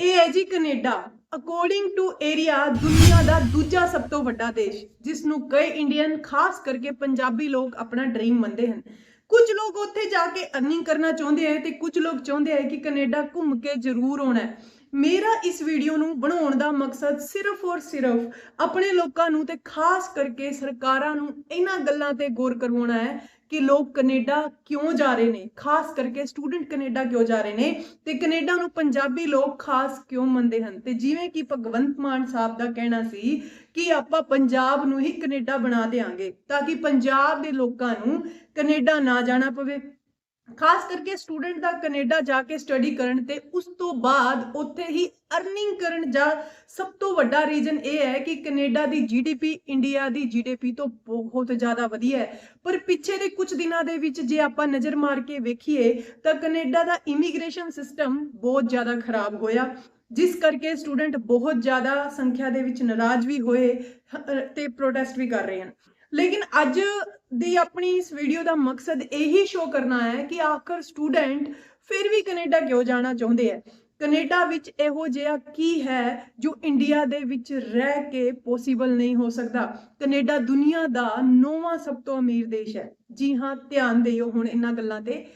ਇਹ ਹੈ ਜੀ ਕੈਨੇਡਾ। ਅਕੋਰਡਿੰਗ ਟੂ ਏਰੀਆ ਦੁਨੀਆ ਦਾ ਦੂਜਾ ਸਭ ਤੋਂ ਵੱਡਾ ਦੇਸ਼ ਜਿਸ ਨੂੰ ਕਈ ਇੰਡੀਅਨ ਖਾਸ ਕਰਕੇ ਪੰਜਾਬੀ ਲੋਕ ਆਪਣਾ ਡ੍ਰੀਮ ਮੰਨਦੇ ਹਨ। ਕੁਝ ਲੋਕ ਉੱਥੇ ਜਾ ਕੇ ਅਰਨਿੰਗ ਕਰਨਾ ਚਾਹੁੰਦੇ ਹੈ ਤੇ ਕੁਝ ਲੋਕ ਚਾਹੁੰਦੇ ਹੈ ਕਿ ਕੈਨੇਡਾ ਘੁੰਮ ਕੇ ਜ਼ਰੂਰ ਆਉਣਾ ਹੈ। ਮੇਰਾ ਇਸ ਵੀਡੀਓ ਨੂੰ ਬਣਾਉਣ ਦਾ ਮਕਸਦ ਸਿਰਫ ਔਰ ਸਿਰਫ ਆਪਣੇ ਲੋਕਾਂ ਨੂੰ ਤੇ ਖਾਸ ਕਰਕੇ ਸਰਕਾਰਾਂ ਨੂੰ ਇਹਨਾਂ ਗੱਲਾਂ ਤੇ ਗੌਰ ਕਰਵਾਉਣਾ ਹੈ ਕਿ ਲੋਕ ਕੈਨੇਡਾ ਕਿਉਂ ਜਾ ਰਹੇ ਨੇ? ਖਾਸ ਕਰਕੇ ਸਟੂਡੈਂਟ ਕੈਨੇਡਾ ਕਿਉਂ ਜਾ ਰਹੇ ਨੇ? ਤੇ ਕੈਨੇਡਾ ਨੂੰ ਪੰਜਾਬੀ ਲੋਕ ਖਾਸ ਕਿਉਂ ਮੰਨਦੇ ਹਨ? ਤੇ ਜਿਵੇਂ ਕਿ ਭਗਵੰਤ ਮਾਨ ਸਾਹਿਬ ਦਾ ਕਹਿਣਾ ਸੀ ਕਿ ਆਪਾਂ ਪੰਜਾਬ ਨੂੰ ਹੀ ਕੈਨੇਡਾ ਬਣਾ ਦੇਾਂਗੇ ਤਾਂ ਕਿ ਪੰਜਾਬ ਦੇ ਲੋਕਾਂ ਨੂੰ ਕੈਨੇਡਾ ਨਾ ਜਾਣਾ ਪਵੇ। ਖਾਸ ਕਰਕੇ ਸਟੂਡੈਂਟ ਦਾ ਕੈਨੇਡਾ ਜਾ ਕੇ ਸਟੱਡੀ ਕਰਨ ਤੇ ਉਸ ਤੋਂ ਬਾਅਦ ਉੱਥੇ ਹੀ ਅਰਨਿੰਗ ਕਰਨ ਜਾ ਸਭ ਤੋਂ ਵੱਡਾ ਰੀਜ਼ਨ ਇਹ ਹੈ ਕਿ ਕੈਨੇਡਾ ਦੀ ਜੀਡੀਪੀ ਇੰਡੀਆ ਦੀ ਜੀਡੀਪੀ ਤੋਂ ਬਹੁਤ ਜ਼ਿਆਦਾ ਵਧੀਆ ਹੈ। ਪਰ ਪਿੱਛੇ ਦੇ ਕੁਝ ਦਿਨਾਂ ਦੇ ਵਿੱਚ ਜੇ ਆਪਾਂ ਨਜ਼ਰ ਮਾਰ ਕੇ ਵੇਖੀਏ ਤਾਂ ਕੈਨੇਡਾ ਦਾ ਇਮੀਗ੍ਰੇਸ਼ਨ ਸਿਸਟਮ ਬਹੁਤ ਜ਼ਿਆਦਾ ਖਰਾਬ ਹੋਇਆ। ਜਿਸ ਕਰਕੇ ਸਟੂਡੈਂਟ ਬਹੁਤ ਜ਼ਿਆਦਾ ਸੰਖਿਆ ਦੇ ਵਿੱਚ ਨਾਰਾਜ਼ ਵੀ ਹੋਏ, ਹ- ਤੇ ਪ੍ਰੋਟੈਸਟ ਵੀ ਕਰ ਰਹੇ ਹਨ। ਲੇਕਿਨ ਅੱਜ ਦੀ ਆਪਣੀ ਇਸ ਵੀਡੀਓ ਦਾ ਮਕਸਦ ਇਹੀ ਸ਼ੋਅ ਕਰਨਾ ਹੈ ਕਿ ਆਖਰ ਸਟੂਡੈਂਟ ਫਿਰ ਵੀ ਕੈਨੇਡਾ ਕਿਉਂ ਜਾਣਾ ਚਾਹੁੰਦੇ ਹੈ? ਕੈਨੇਡਾ ਵਿੱਚ ਇਹੋ ਜਿਹਾ ਕੀ ਹੈ ਜੋ ਇੰਡੀਆ ਦੇ ਵਿੱਚ ਰਹਿ ਕੇ ਪੋਸੀਬਲ ਨਹੀਂ ਹੋ ਸਕਦਾ? ਕੈਨੇਡਾ ਦੁਨੀਆ ਦਾ ਨੌਵਾਂ ਸਭ ਤੋਂ ਅਮੀਰ ਦੇਸ਼ ਹੈ। ਜੀ ਹਾਂ, ਧਿਆਨ ਦਿਓ ਹੁਣ ਇਹਨਾਂ ਗੱਲਾਂ ਤੇ।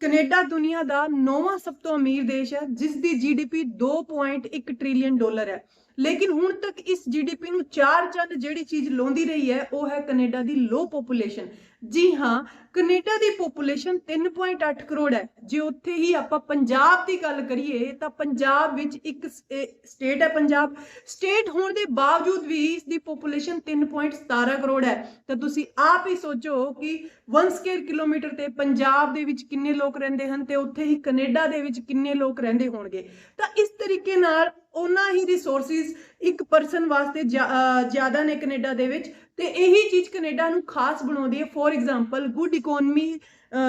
ਕੈਨੇਡਾ ਦੁਨੀਆ ਦਾ ਨੌਵਾਂ ਸਭ ਤੋਂ ਅਮੀਰ ਦੇਸ਼ ਹੈ ਜਿਸ ਦੀ ਜੀਡੀਪੀ 2.1 ਟ੍ਰਿਲੀਅਨ ਡਾਲਰ ਹੈ। ਲੇਕਿਨ ਹੁਣ ਤੱਕ ਇਸ ਜੀਡੀਪੀ ਨੂੰ ਚਾਰ ਚੰਦ ਜਿਹੜੀ ਚੀਜ਼ ਲਾਉਂਦੀ ਰਹੀ ਹੈ, ਉਹ ਹੈ ਕੈਨੇਡਾ ਦੀ ਲੋ ਪੋਪੂਲੇਸ਼ਨ ਜੀ ਹਾਂ, ਕੈਨੇਡਾ ਦੀ ਪੋਪੂਲੇਸ਼ਨ 3.8 ਕਰੋੜ ਹੈ। ਜੇ ਉੱਥੇ ਹੀ ਆਪਾਂ ਪੰਜਾਬ ਦੀ ਗੱਲ ਕਰੀਏ, ਤਾਂ ਪੰਜਾਬ ਵਿੱਚ ਇੱਕ ਸਟੇਟ ਹੈ ਪੰਜਾਬ। ਸਟੇਟ ਹੋਣ ਦੇ ਬਾਵਜੂਦ ਵੀ ਇਸ ਦੀ ਪੋਪੂਲੇਸ਼ਨ 3.17 ਕਰੋੜ ਹੈ। ਤਾਂ ਤੁਸੀਂ ਆਪ ਹੀ ਸੋਚੋ ਕਿ 1 ਸਕੁਅਰ ਕਿਲੋਮੀਟਰ ਤੇ ਪੰਜਾਬ ਦੇ ਵਿੱਚ ਕਿੰਨੇ ਲੋਕ ਰਹਿੰਦੇ ਹਨ ਤੇ ਉੱਥੇ ਹੀ ਕੈਨੇਡਾ ਦੇ ਵਿੱਚ ਕਿੰਨੇ ਲੋਕ ਰਹਿੰਦੇ ਹੋਣਗੇ। ਤਾਂ ਇਸ ਤਰੀਕੇ ਨਾਲ ਉਹਨਾਂ ਹੀ ਰਿਸੋਰਸਿਸ ਇੱਕ ਪਰਸਨ ਵਾਸਤੇ ਜ਼ਿਆਦਾ ਨੇ ਕੈਨੇਡਾ ਦੇ ਵਿੱਚ ਤੇ ਇਹੀ ਚੀਜ਼ ਕੈਨੇਡਾ ਨੂੰ ਖਾਸ ਬਣਾਉਂਦੀ ਹੈ। For example good economy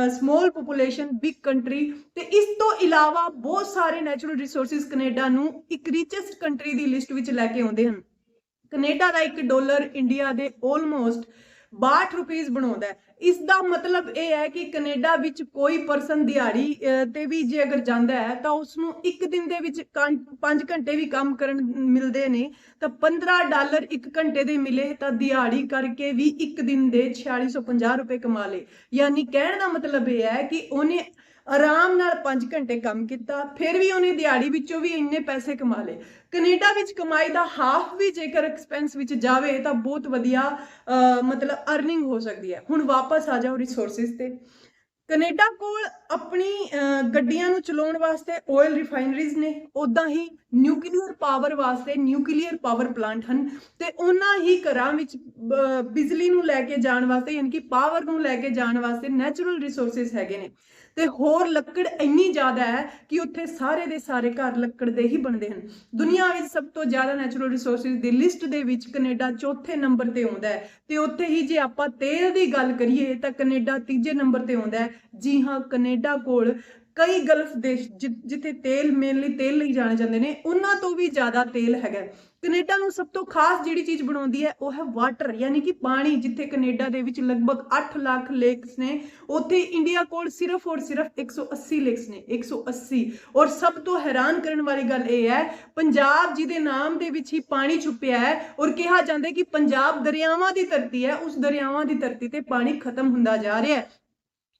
small population big country ਤੇ ਇਸ ਤੋਂ ਇਲਾਵਾ ਬਹੁਤ ਸਾਰੇ ਨੈਚੁਰਲ ਰਿਸੋਰਸਿਸ ਕੈਨੇਡਾ ਨੂੰ ਇੱਕ ਰਿਚੈਸਟ ਕੰਟਰੀ ਦੀ ਲਿਸਟ ਵਿੱਚ ਲੈ ਕੇ ਆਉਂਦੇ ਹਨ। ਕੈਨੇਡਾ ਦਾ 1 ਡਾਲਰ, ਇੰਡੀਆ ਦੇ ਆਲਮੋਸਟ 62 ਰੁਪੀਸ ਬਣਾਉਂਦਾ ਇਸ ਦਾ ਮਤਲਬ ਇਹ ਹੈ ਕਿ ਕੈਨੇਡਾ ਵਿੱਚ ਕੋਈ ਪਰਸਨ ਦਿਹਾੜੀ ਤੇ ਵੀ ਜੇ ਅਗਰ ਜਾਂਦਾ ਹੈ, ਤਾਂ ਉਸ ਨੂੰ ਇੱਕ ਦਿਨ ਦੇ ਵਿੱਚ 5 ਘੰਟੇ ਵੀ ਕੰਮ ਕਰਨ ਮਿਲਦੇ ਨੇ। ਤਾਂ 15 ਡਾਲਰ ਇੱਕ ਘੰਟੇ ਦੇ ਮਿਲੇ, ਤਾਂ ਦਿਹਾੜੀ ਕਰਕੇ ਵੀ ਇੱਕ ਦਿਨ ਦੇ 4650 ਰੁਪਏ ਕਮਾ ਲੇ ਯਾਨੀ ਕਹਿਣ ਦਾ ਮਤਲਬ ਇਹ ਹੈ ਕਿ ਉਹਨੇ ਆਰਾਮ ਨਾਲ 5 ਘੰਟੇ ਕੰਮ ਕੀਤਾ, ਫਿਰ ਵੀ ਉਹਨੇ ਦਿਹਾੜੀ ਵਿੱਚੋਂ ਵੀ ਇੰਨੇ ਪੈਸੇ ਕਮਾ ਲਏ। ਕੈਨੇਡਾ ਵਿੱਚ ਕਮਾਈ ਦਾ ਹਾਫ ਵੀ ਜੇਕਰ ਐਕਸਪੈਂਸ ਵਿੱਚ ਜਾਵੇ ਤਾਂ ਬਹੁਤ ਵਧੀਆ ਮਤਲਬ ਅਰਨਿੰਗ ਹੋ ਸਕਦੀ ਹੈ। ਹੁਣ ਵਾਪਸ ਆ ਜਾਓ ਰਿਸੋਰਸਿਸ ਤੇ। ਕੈਨੇਡਾ ਕੋਲ ਆਪਣੀ ਗੱਡੀਆਂ ਨੂੰ ਚਲਾਉਣ ਵਾਸਤੇ ਆਇਲ ਰਿਫਾਈਨਰੀਜ਼ ਨੇ ਉਦਾਂ ਹੀ ਨਿਊਕਲੀਅਰ ਪਾਵਰ ਵਾਸਤੇ ਨਿਊਕਲੀਅਰ ਪਾਵਰ ਪਲਾਂਟ ਹਨ ਤੇ ਉਹਨਾਂ ਹੀ ਘਰਾਂ ਵਿੱਚ ਬਿਜਲੀ ਨੂੰ ਲੈ ਕੇ ਜਾਣ ਵਾਸਤੇ, ਯਾਨੀ ਕਿ ਪਾਵਰ ਨੂੰ ਲੈ ਕੇ ਜਾਣ ਵਾਸਤੇ ਨੈਚੁਰਲ ਰਿਸੋਰਸਿਸ ਹੈਗੇ ਨੇ। ਤੇ ਹੋਰ ਲੱਕੜ ਇੰਨੀ ਜ਼ਿਆਦਾ ਹੈ ਕਿ ਉੱਥੇ ਸਾਰੇ ਦੇ ਸਾਰੇ ਘਰ ਲੱਕੜ ਦੇ ਹੀ ਬਣਦੇ ਹਨ। ਦੁਨੀਆ ਵਿੱਚ ਸਭ ਤੋਂ ਜ਼ਿਆਦਾ ਨੈਚੁਰਲ ਰਿਸੋਰਸਿਸ ਦੀ ਲਿਸਟ ਦੇ ਵਿੱਚ ਕੈਨੇਡਾ ਚੌਥੇ ਨੰਬਰ ਤੇ ਆਉਂਦਾ ਹੈ। ਤੇ ਉੱਥੇ ਹੀ ਜੇ ਆਪਾਂ ਤੇਲ ਦੀ ਗੱਲ ਕਰੀਏ ਤਾਂ ਕੈਨੇਡਾ ਤੀਜੇ ਨੰਬਰ ਤੇ ਆਉਂਦਾ ਹੈ। ਜੀ ਹਾਂ, ਕੈਨੇਡਾ ਕੋਲ ਕਈ ਗਲਫ ਦੇਸ਼ ਜਿ- ਜਿੱਥੇ ਤੇਲ ਮੇਨਲੀ ਤੇਲ ਲਈ ਜਾਣੇ ਜਾਂਦੇ ਨੇ, ਉਹਨਾਂ ਤੋਂ ਵੀ ਜ਼ਿਆਦਾ ਤੇਲ ਹੈਗਾ ਹੈ। ਕੈਨੇਡਾ ਨੂੰ ਸਭ ਤੋਂ ਖਾਸ ਜਿਹੜੀ ਚੀਜ਼ ਬਣਾਉਂਦੀ ਹੈ, ਉਹ ਹੈ ਵਾਟਰ, ਯਾਨੀ ਕਿ ਪਾਣੀ, ਜਿੱਥੇ ਕੈਨੇਡਾ ਦੇ ਵਿੱਚ ਲਗਭਗ 8 ਲੱਖ ਲੇਕਸ ਨੇ, ਉੱਥੇ ਇੰਡੀਆ ਕੋਲ ਸਿਰਫ ਔਰ ਸਿਰਫ 180 ਲੇਕਸ ਨੇ 180 ਔਰ ਸਭ ਤੋਂ ਹੈਰਾਨ ਕਰਨ ਵਾਲੀ ਗੱਲ ਇਹ ਹੈ, ਪੰਜਾਬ ਜਿਹਦੇ ਨਾਮ ਦੇ ਵਿੱਚ ਹੀ ਪਾਣੀ ਛੁਪਿਆ ਹੈ, ਔਰ ਕਿਹਾ ਜਾਂਦਾ ਕਿ ਪੰਜਾਬ ਦਰਿਆਵਾਂ ਦੀ ਧਰਤੀ ਹੈ, ਉਸ ਦਰਿਆਵਾਂ ਦੀ ਧਰਤੀ ਤੇ ਪਾਣੀ ਖਤਮ ਹੁੰਦਾ ਜਾ ਰਿਹਾ ਹੈ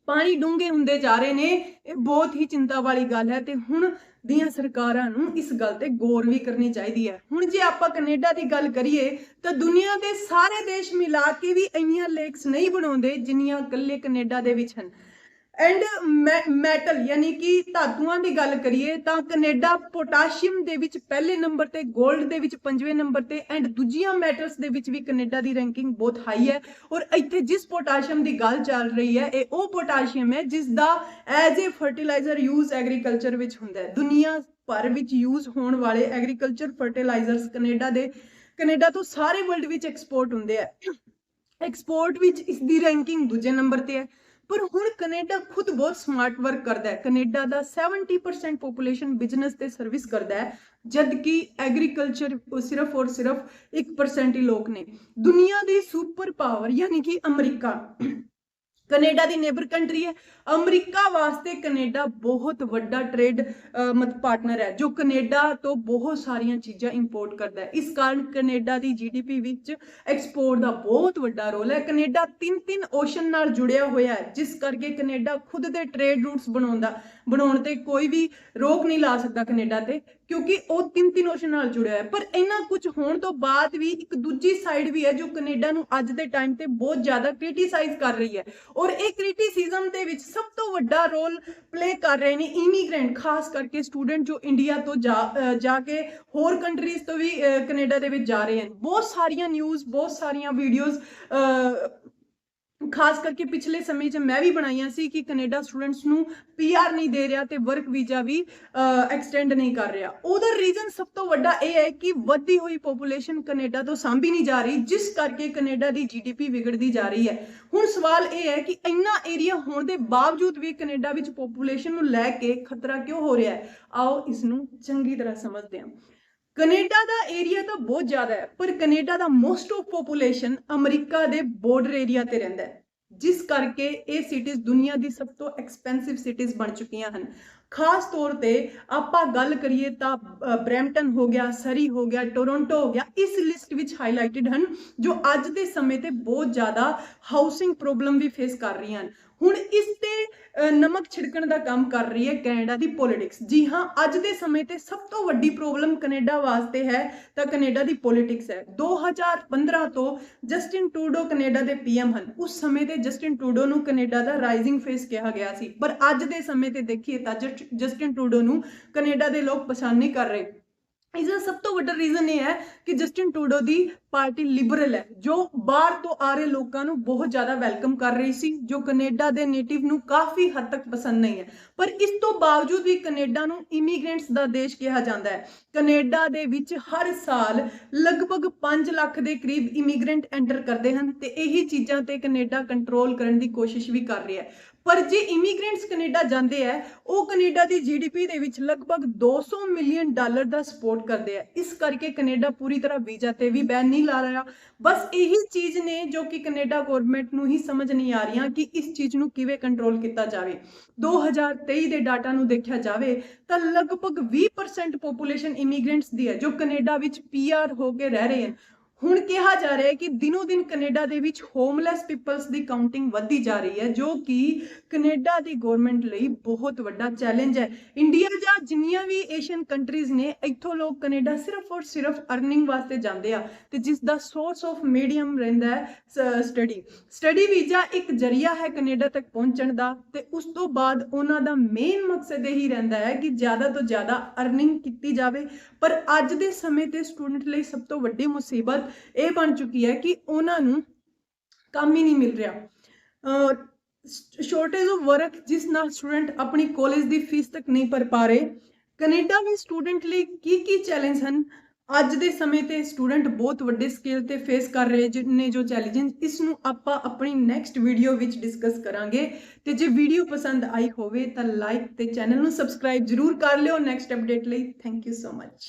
ਪਾਣੀ ਡੂੰਘੇ ਹੁੰਦੇ ਜਾ ਰਹੇ ਨੇ, ਇਹ ਬਹੁਤ ਹੀ ਚਿੰਤਾ ਵਾਲੀ ਗੱਲ ਹੈ ਤੇ ਹੁਣ ਦੀਆਂ ਸਰਕਾਰਾਂ ਨੂੰ ਇਸ ਗੱਲ ਤੇ ਗੌਰ ਵੀ ਕਰਨੀ ਚਾਹੀਦੀ ਹੈ। ਹੁਣ ਜੇ ਆਪਾਂ ਕੈਨੇਡਾ ਦੀ ਗੱਲ ਕਰੀਏ, ਤਾਂ ਦੁਨੀਆ ਦੇ ਸਾਰੇ ਦੇਸ਼ ਮਿਲਾ ਕੇ ਵੀ ਇੰਨੀਆਂ ਲੇਕਸ ਨਹੀਂ ਬਣਾਉਂਦੇ ਜਿੰਨੀਆਂ ਇਕੱਲੇ ਕੈਨੇਡਾ ਦੇ ਵਿੱਚ ਹਨ। ਐਂਡ ਮੈਟਲ ਯਾਨੀ ਕਿ ਧਾਤੂਆਂ ਦੀ ਗੱਲ ਕਰੀਏ ਤਾਂ ਕੈਨੇਡਾ ਪੋਟਾਸ਼ੀਅਮ ਦੇ ਵਿੱਚ ਪਹਿਲੇ ਨੰਬਰ ਤੇ 골ਡ ਦੇ ਵਿੱਚ ਪੰਜਵੇਂ ਨੰਬਰ ਤੇ ਐਂਡ ਦੂਜੀਆਂ ਮੈਟਲਸ ਦੇ ਵਿੱਚ ਵੀ ਕੈਨੇਡਾ ਦੀ ਰੈਂਕਿੰਗ ਬਹੁਤ ਹਾਈ ਹੈ। ਔਰ ਇੱਥੇ ਜਿਸ ਪੋਟਾਸ਼ੀਅਮ ਦੀ ਗੱਲ ਚੱਲ ਰਹੀ ਹੈ, ਇਹ ਉਹ ਪੋਟਾਸ਼ੀਅਮ ਹੈ ਜਿਸ ਦਾ as a fertilizer use agriculture ਵਿੱਚ ਹੁੰਦਾ ਹੈ। ਦੁਨੀਆ ਭਰ ਵਿੱਚ ਯੂਜ਼ ਹੋਣ ਵਾਲੇ ਐਗਰੀਕਲਚਰ ਫਰਟੀਲਾਈਜ਼ਰਸ ਕੈਨੇਡਾ ਦੇ, ਕੈਨੇਡਾ ਤੋਂ ਸਾਰੇ ਵਰਲਡ ਵਿੱਚ ਐਕਸਪੋਰਟ ਹੁੰਦੇ ਆ। ਐਕਸਪੋਰਟ ਵਿੱਚ ਇਸ ਦੀ ਰੈਂਕਿੰਗ ਦੂਜੇ ਨੰਬਰ ਤੇ ਹੈ। ਪਰ ਹੁਣ ਕੈਨੇਡਾ ਖੁਦ ਬਹੁਤ ਸਮਾਰਟ ਵਰਕ ਕਰਦਾ ਹੈ। ਕੈਨੇਡਾ ਦਾ 70% ਪੋਪੂਲੇਸ਼ਨ ਬਿਜ਼ਨਸ ਤੇ ਸਰਵਿਸ ਕਰਦਾ ਹੈ ਜਦ ਕਿ ਐਗਰੀਕਲਚਰ ਸਿਰਫ ਔਰ ਸਿਰਫ 1% ਹੀ ਲੋਕ ਨੇ। ਦੁਨੀਆ ਦੀ ਸੁਪਰ ਪਾਵਰ ਯਾਨੀ ਕਿ ਅਮਰੀਕਾ। ਕੈਨੇਡਾ ਦੀ ਨੇਬਰ ਕੰਟਰੀ ਹੈ। ਅਮਰੀਕਾ ਵਾਸਤੇ ਕੈਨੇਡਾ ਬਹੁਤ ਵੱਡਾ ਟ੍ਰੇਡ ਮਤ ਪਾਰਟਨਰ ਹੈ, ਜੋ ਕੈਨੇਡਾ ਤੋਂ ਬਹੁਤ ਸਾਰੀਆਂ ਚੀਜ਼ਾਂ ਇੰਪੋਰਟ ਕਰਦਾ ਹੈ। ਇਸ ਕਾਰਨ ਕੈਨੇਡਾ ਦੀ ਜੀਡੀਪੀ ਵਿੱਚ ਐਕਸਪੋਰਟ ਦਾ ਬਹੁਤ ਵੱਡਾ ਰੋਲ ਹੈ। ਕੈਨੇਡਾ ਤਿੰਨ ਤਿੰਨ ਓਸ਼ਨ ਨਾਲ ਜੁੜਿਆ ਹੋਇਆ ਹੈ, ਜਿਸ ਕਰਕੇ ਕੈਨੇਡਾ ਖੁਦ ਦੇ ਟ੍ਰੇਡ ਰੂਟਸ ਬਣਾਉਂਦਾ, ਬਣਾਉਣ ਤੇ ਕੋਈ ਵੀ ਰੋਕ ਨਹੀਂ ਲਾ ਸਕਦਾ ਕੈਨੇਡਾ ਤੇ। ਕਿਉਂਕਿ ਉਹ ਤਿੰਨ ਤਿੰਨ ਓਸ਼ਨ ਨਾਲ ਜੁੜਿਆ ਹੈ। ਪਰ ਇਹਨਾਂ ਕੁਝ ਹੋਣ ਤੋਂ ਬਾਅਦ ਵੀ ਇੱਕ ਦੂਜੀ ਸਾਈਡ ਵੀ ਹੈ ਜੋ ਕੈਨੇਡਾ ਨੂੰ ਅੱਜ ਦੇ ਟਾਈਮ ਤੇ ਬਹੁਤ ਜ਼ਿਆਦਾ ਕ੍ਰਿਟਿਸਾਈਜ਼ ਕਰ ਰਹੀ ਹੈ। ਔਰ ਇਹ ਕ੍ਰਿਟਿਸਿਜ਼ਮ ਦੇ ਵਿੱਚ ਸਭ ਤੋਂ ਵੱਡਾ ਰੋਲ ਪਲੇ ਕਰ ਰਹੇ ਨੇ ਇਮੀਗ੍ਰੈਂਟ ਖਾਸ ਕਰਕੇ ਸਟੂਡੈਂਟ ਜੋ ਇੰਡੀਆ ਤੋਂ ਜਾ ਕੇ ਹੋਰ ਕੰਟਰੀਜ਼ ਤੋਂ ਵੀ, ਅਹ, ਕੈਨੇਡਾ ਦੇ ਵਿੱਚ ਜਾ ਰਹੇ ਹਨ। ਬਹੁਤ ਸਾਰੀਆਂ ਨਿਊਜ਼ ਬਹੁਤ ਸਾਰੀਆਂ ਵੀਡੀਓਜ਼ ਖਾਸ ਕਰਕੇ ਪਿਛਲੇ ਸਮੇਂ 'ਚ ਮੈਂ ਵੀ ਬਣਾਈਆਂ ਸੀ ਕਿ ਕੈਨੇਡਾ ਸਟੂਡੈਂਟਸ ਨੂੰ ਪੀਆਰ ਨਹੀਂ ਦੇ ਰਿਹਾ ਤੇ ਵਰਕ ਵੀਜ਼ਾ ਵੀ ਐਕਸਟੈਂਡ ਨਹੀਂ ਕਰ ਰਿਹਾ। ਉਹਦਾ ਰੀਜ਼ਨ ਸਭ ਤੋਂ ਵੱਡਾ ਇਹ ਹੈ ਕਿ ਵੱਧਦੀ ਹੋਈ ਪੋਪੂਲੇਸ਼ਨ ਕੈਨੇਡਾ ਤੋਂ ਸਾਂਭੀ ਨਹੀਂ ਜਾ ਰਹੀ, ਜਿਸ ਕਰਕੇ ਕੈਨੇਡਾ ਦੀ ਜੀਡੀਪੀ ਵਿਗੜਦੀ ਜਾ ਰਹੀ ਹੈ। ਹੁਣ ਸਵਾਲ ਇਹ ਹੈ ਕਿ ਇੰਨਾ ਏਰੀਆ ਹੋਣ ਦੇ ਬਾਵਜੂਦ ਵੀ ਕੈਨੇਡਾ ਵਿੱਚ ਪੋਪੂਲੇਸ਼ਨ ਨੂੰ ਲੈ ਕੇ ਖਤਰਾ ਕਿਉਂ ਹੋ ਰਿਹਾ ਹੈ? ਆਓ ਇਸ ਨੂੰ ਚੰਗੀ ਤਰ੍ਹਾਂ ਸਮਝਦੇ ਹਾਂ। ਕੈਨੇਡਾ ਦਾ ਏਰੀਆ ਤਾਂ ਬਹੁਤ ਜ਼ਿਆਦਾ ਹੈ, ਪਰ ਕੈਨੇਡਾ ਦਾ ਮੋਸਟ ਆਫ ਪੋਪੂਲੇਸ਼ਨ ਅਮਰੀਕਾ ਦੇ ਬਾਰਡਰ ਏਰੀਆ ਤੇ ਰਹਿੰਦਾ ਹੈ, ਜਿਸ ਕਰਕੇ ਇਹ ਸਿਟੀਜ਼ ਦੁਨੀਆ ਦੀ ਸਭ ਤੋਂ ਐਕਸਪੈਂਸਿਵ ਸਿਟੀਜ਼ ਬਣ ਚੁੱਕੀਆਂ ਹਨ। ਖਾਸ ਤੌਰ ਤੇ ਆਪਾਂ ਗੱਲ ਕਰੀਏ ਤਾਂ ਬ੍ਰੈਂਪਟਨ ਹੋ ਗਿਆ, ਸਰੀ ਹੋ ਗਿਆ, ਟੋਰਾਂਟੋ ਹੋ ਗਿਆ, ਇਸ ਲਿਸਟ ਵਿੱਚ ਹਾਈਲਾਈਟਡ ਹਨ ਜੋ ਅੱਜ ਦੇ ਸਮੇਂ ਤੇ ਬਹੁਤ ਜ਼ਿਆਦਾ ਹਾਊਸਿੰਗ ਪ੍ਰੋਬਲਮ ਵੀ ਫੇਸ ਕਰ ਰਹੀਆਂ ਹਨ। ਹੁਣ ਇਸ ਤੇ ਨਮਕ ਛਿੜਕਣ ਦਾ ਕੰਮ ਕਰ ਰਹੀ ਹੈ ਕੈਨੇਡਾ ਦੀ ਪੋਲਿਟਿਕਸ ਜੀ ਹਾਂ, ਅੱਜ ਦੇ ਸਮੇਂ ਤੇ ਸਭ ਤੋਂ ਵੱਡੀ ਪ੍ਰੋਬਲਮ ਕੈਨੇਡਾ ਵਾਸਤੇ ਹੈ ਤਾਂ ਕੈਨੇਡਾ ਦੀ ਪੋਲਿਟਿਕਸ ਹੈ। 2015 ਤੋਂ ਜਸਟਿਨ ਟੂਡੋ ਕੈਨੇਡਾ ਦੇ ਪੀਐਮ ਹਨ। ਉਸ ਸਮੇਂ ਤੇ ਜਸਟਿਨ ਟੂਡੋ ਨੂੰ ਕੈਨੇਡਾ ਦਾ ਰਾਈਜ਼ਿੰਗ ਫੇਸ ਕਿਹਾ ਗਿਆ ਸੀ। ਪਰ ਅੱਜ ਦੇ ਸਮੇਂ ਤੇ ਦੇਖੀਏ ਤਾਂ ਜਸਟ- ਜਸਟਿਨ ਟਰੂਡੋ ਨੂੰ ਕੈਨੇਡਾ ਦੇ ਲੋਕ ਪਸੰਦ ਨਹੀਂ ਕਰ ਰਹੇ। ਇਸ ਦਾ ਸਭ ਤੋਂ ਵੱਡਾ ਰੀਜ਼ਨ ਇਹ ਹੈ ਕਿ ਜਸਟਿਨ ਟਰੂਡੋ ਦੀ ਪਾਰਟੀ ਲਿਬਰਲ ਹੈ, ਜੋ ਬਾਹਰ ਤੋਂ ਆ ਰਹੇ ਲੋਕਾਂ ਨੂੰ ਬਹੁਤ ਜ਼ਿਆਦਾ ਵੈਲਕਮ ਕਰ ਰਹੀ ਸੀ, ਜੋ ਕੈਨੇਡਾ ਦੇ ਨੇਟਿਵ ਨੂੰ ਕਾਫੀ ਹੱਦ ਤੱਕ ਪਸੰਦ ਨਹੀਂ ਹੈ। ਪਰ ਇਸ ਤੋਂ ਬਾਵਜੂਦ ਵੀ ਕੈਨੇਡਾ ਨੂੰ ਇਮੀਗ੍ਰੈਂਟਸ ਦਾ ਦੇਸ਼ ਕਿਹਾ ਜਾਂਦਾ ਹੈ। ਕੈਨੇਡਾ ਦੇ ਵਿੱਚ ਹਰ ਸਾਲ ਲਗਭਗ 5 ਲੱਖ ਦੇ ਕਰੀਬ ਇਮੀਗ੍ਰੈਂਟ ਐਂਟਰ ਕਰਦੇ ਹਨ ਤੇ ਇਹੀ ਚੀਜ਼ਾਂ ਤੇ ਕੈਨੇਡਾ ਕੰਟਰੋਲ ਕਰਨ ਦੀ ਕੋਸ਼ਿਸ਼ ਵੀ ਕਰ ਰਿਹਾ ਹੈ। ਪਰ ਜੇ ਇਮੀਗ੍ਰੈਂਟਸ ਕੈਨੇਡਾ ਜਾਂਦੇ ਆ, ਉਹ ਕੈਨੇਡਾ ਦੀ ਜੀਡੀਪੀ ਦੇ ਵਿੱਚ ਲਗਭਗ 200 ਮਿਲੀਅਨ ਡਾਲਰ ਦਾ ਸਪੋਰਟ ਕਰਦੇ ਆ। ਇਸ ਕਰਕੇ ਕੈਨੇਡਾ ਪੂਰੀ ਤਰ੍ਹਾਂ ਵੀਜ਼ਾ ਤੇ ਵੀ ਬੈਨ ਨਹੀਂ ਲਾ ਰਿਹਾ। ਬਸ ਇਹੀ ਚੀਜ਼ ਨੇ ਜੋ ਕਿ ਕੈਨੇਡਾ ਗਵਰਨਮੈਂਟ ਨੂੰ ਹੀ ਸਮਝ ਨਹੀਂ ਆ ਰਹੀਆਂ ਕਿ ਇਸ ਚੀਜ਼ ਨੂੰ ਕਿਵੇਂ ਕੰਟਰੋਲ ਕੀਤਾ ਜਾਵੇ। 2023 ਦੇ ਡਾਟਾ ਨੂੰ ਦੇਖਿਆ ਜਾਵੇ, ਤਾਂ ਲਗਭਗ 20% ਪੋਪੂਲੇਸ਼ਨ ਇਮੀਗ੍ਰੈਂਟਸ ਦੀ ਹੈ, ਜੋ ਕੈਨੇਡਾ ਵਿੱਚ ਪੀਆਰ ਹੋ ਕੇ ਰਹਿ ਰਹੇ ਹਨ। ਹੁਣ ਕਿਹਾ ਜਾ ਰਿਹਾ ਹੈ ਕਿ ਦਿਨੋ ਦਿਨ ਕੈਨੇਡਾ ਦੇ ਵਿੱਚ ਹੋਮਲੈਸ ਪੀਪਲਸ ਦੀ ਕਾਊਂਟਿੰਗ ਵੱਧਦੀ ਜਾ ਰਹੀ ਹੈ, ਜੋ ਕਿ ਕੈਨੇਡਾ ਦੀ ਗਵਰਨਮੈਂਟ ਲਈ ਬਹੁਤ ਵੱਡਾ ਚੈਲੰਜ ਹੈ। ਇੰਡੀਆ ਜਾਂ ਜਿੰਨੀਆਂ ਵੀ ਏਸ਼ੀਅਨ ਕੰਟਰੀਜ਼ ਨੇ, ਇੱਥੋਂ ਲੋਕ ਕੈਨੇਡਾ ਸਿਰਫ ਔਰ ਸਿਰਫ ਅਰਨਿੰਗ ਵਾਸਤੇ ਜਾਂਦੇ ਆ ਤੇ ਜਿਸ ਦਾ ਸੋਰਸ ਆਫ ਮੀਡੀਅਮ ਰਹਿੰਦਾ ਹੈ ਸਟੱਡੀ ਸਟੱਡੀ ਵੀਜ਼ਾ ਇੱਕ ਜਰੀਆ ਹੈ ਕੈਨੇਡਾ ਤੱਕ ਪਹੁੰਚਣ ਦਾ ਤੇ ਉਸ ਤੋਂ ਬਾਅਦ ਉਹਨਾਂ ਦਾ ਮੇਨ ਮਕਸਦ ਇਹੀ ਰਹਿੰਦਾ ਹੈ ਕਿ ਜ਼ਿਆਦਾ ਤੋਂ ਜ਼ਿਆਦਾ ਅਰਨਿੰਗ ਕੀਤੀ ਜਾਵੇ। ਪਰ ਅੱਜ ਦੇ ਸਮੇਂ ਤੇ ਸਟੂਡੈਂਟ ਲਈ ਸਭ ਤੋਂ ਵੱਡੀ ਮੁਸੀਬਤ ਇਹ ਬਣ ਚੁੱਕੀ ਹੈ ਕਿ ਉਹਨਾਂ ਨੂੰ ਕੰਮ ਹੀ ਨਹੀਂ ਮਿਲ ਰਿਹਾ। ਸ਼ੋਰਟੇਜ ਆਫ ਵਰਕ ਜਿਸ ਨਾਲ ਸਟੂਡੈਂਟ ਆਪਣੀ ਕਾਲਜ ਦੀ ਫੀਸ ਤੱਕ ਨਹੀਂ ਭਰ ਪਾ ਰਹੇ। ਕੈਨੇਡਾ ਵਿੱਚ ਸਟੂਡੈਂਟ ਲਈ ਕੀ ਕੀ ਚੈਲੰਜ ਹਨ? ਅੱਜ ਦੇ ਸਮੇਂ ਤੇ ਸਟੂਡੈਂਟ ਬਹੁਤ ਵੱਡੇ ਸਕੇਲ ਤੇ ਫੇਸ ਕਰ ਰਹੇ ਜ- ਨੇ ਜੋ ਚੈਲੰਜਸ ਇਸ ਨੂੰ ਆਪਾਂ ਆਪਣੀ ਨੈਕਸਟ ਵੀਡੀਓ ਵਿੱਚ ਡਿਸਕਸ ਕਰਾਂਗੇ। ਤੇ ਜੇ ਵੀਡੀਓ ਪਸੰਦ ਆਈ ਹੋਵੇ ਤਾਂ ਲਾਈਕ ਤੇ ਚੈਨਲ ਨੂੰ ਸਬਸਕ੍ਰਾਈਬ ਜਰੂਰ ਕਰ ਲਿਓ। ਨੈਕਸਟ ਅਪਡੇਟ ਲਈ ਥੈਂਕ ਯੂ ਸੋ ਮਚ